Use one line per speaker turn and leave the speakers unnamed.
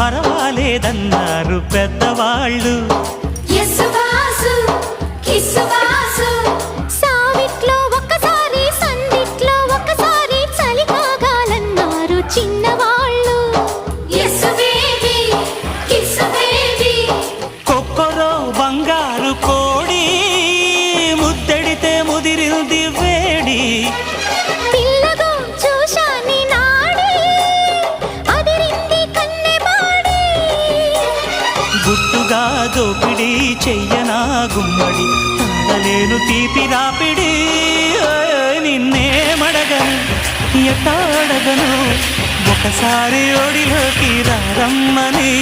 పర్వాలేదన్నారు పెద్దవాళ్ళు.
సావిట్లో ఒకసారి సందిట్లో ఒకసారి చలి కాగాలన్నారు చిన్నవాళ్ళు. Yes baby kiss baby.
కొక్కరో బంగారు కోడి గుట్టుగా దోపిడి చెయ్యనా గుమ్మడి. తాళలేను తీపి రాపిడి ఓయ్ నిన్నేమడగను ఎట్టాడగను? ఒకసారి ఒడిలోకి రారమ్మని.